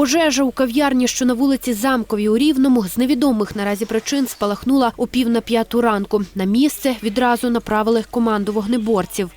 Пожежа у кав'ярні, що на вулиці Замковій у Рівному, з невідомих наразі причин спалахнула о пів на п'яту ранку. На місце відразу направили команду вогнеборців.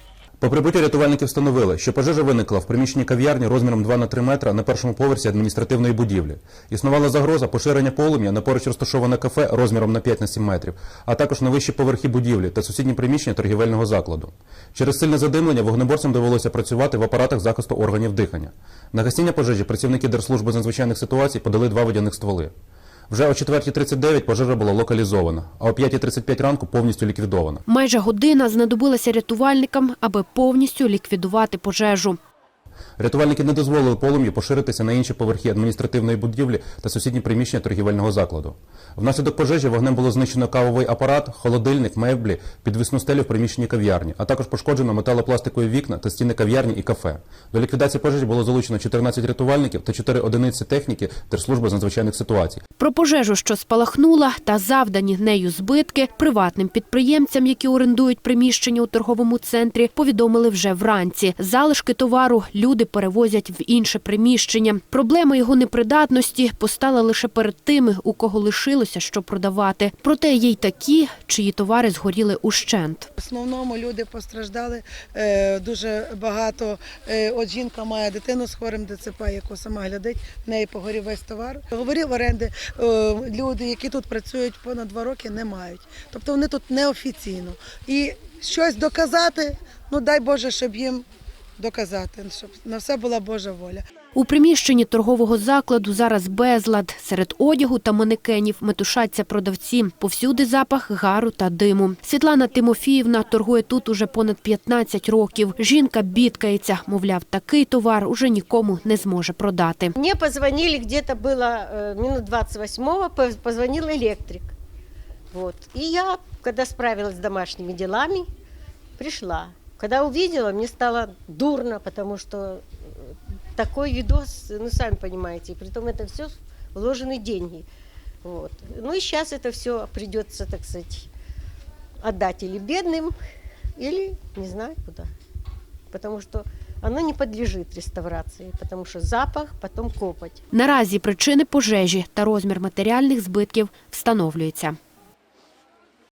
По прибутті рятувальники встановили, що пожежа виникла в приміщенні кав'ярні розміром 2 на 3 метра на першому поверсі адміністративної будівлі. Існувала загроза поширення полум'я на поруч розташоване кафе розміром на 5 на 7 метрів, а також на вищі поверхи будівлі та сусідні приміщення торгівельного закладу. Через сильне задимлення вогнеборцям довелося працювати в апаратах захисту органів дихання. На гасіння пожежі працівники Держслужби з надзвичайних ситуацій подали два водяних стволи. Вже о 4.39 пожежа була локалізована, а о 5.35 ранку повністю ліквідована. Майже година знадобилася рятувальникам, аби повністю ліквідувати пожежу. Рятувальники не дозволили полум'ю поширитися на інші поверхи адміністративної будівлі та сусідні приміщення торгівельного закладу. Внаслідок пожежі вогнем було знищено кавовий апарат, холодильник, меблі, підвісну стелю в приміщенні кав'ярні, а також пошкоджено металопластикові вікна та стіни кав'ярні і кафе. До ліквідації пожежі було залучено 14 рятувальників та 4 одиниці техніки Держслужби з надзвичайних ситуацій. Про пожежу, що спалахнула, та завдані нею збитки приватним підприємцям, які орендують приміщення у торговому центрі, повідомили вже вранці. Залишки товару люди перевозять в інше приміщення. Проблема його непридатності постала лише перед тими, у кого лишилося що продавати. Проте є й такі, чиї товари згоріли ущент. В основному люди постраждали е, дуже багато. Е, от жінка має дитину з хворим ДЦП, яку сама глядить, в неї погорів весь товар. Говорив оренди, е, люди, які тут працюють понад два роки, не мають. Тобто вони тут неофіційно. І щось доказати, ну дай Боже, щоб їм доказати, щоб на все була Божа воля. У приміщенні торгового закладу зараз безлад. Серед одягу та манекенів метушаться продавці. Повсюди запах гару та диму. Світлана Тимофіївна торгує тут уже понад 15 років. Жінка бідкається, мовляв, такий товар уже нікому не зможе продати. Мне позвонили, где-то было э, минут 28-го, по- позвонил электрик. Вот. И я, когда справилась с домашними делами, пришла. Когда увидела, мне стало дурно, потому что э, такой видос, ну, сами понимаете, и притом это все вложены деньги. Вот. Ну и сейчас это все придется, так сказать, отдать или бедным, или не знаю куда. Потому что оно не подлежит реставрации, потому что запах, потом копоть. Наразі причини пожежі та розмір матеріальних збитків встановлюються.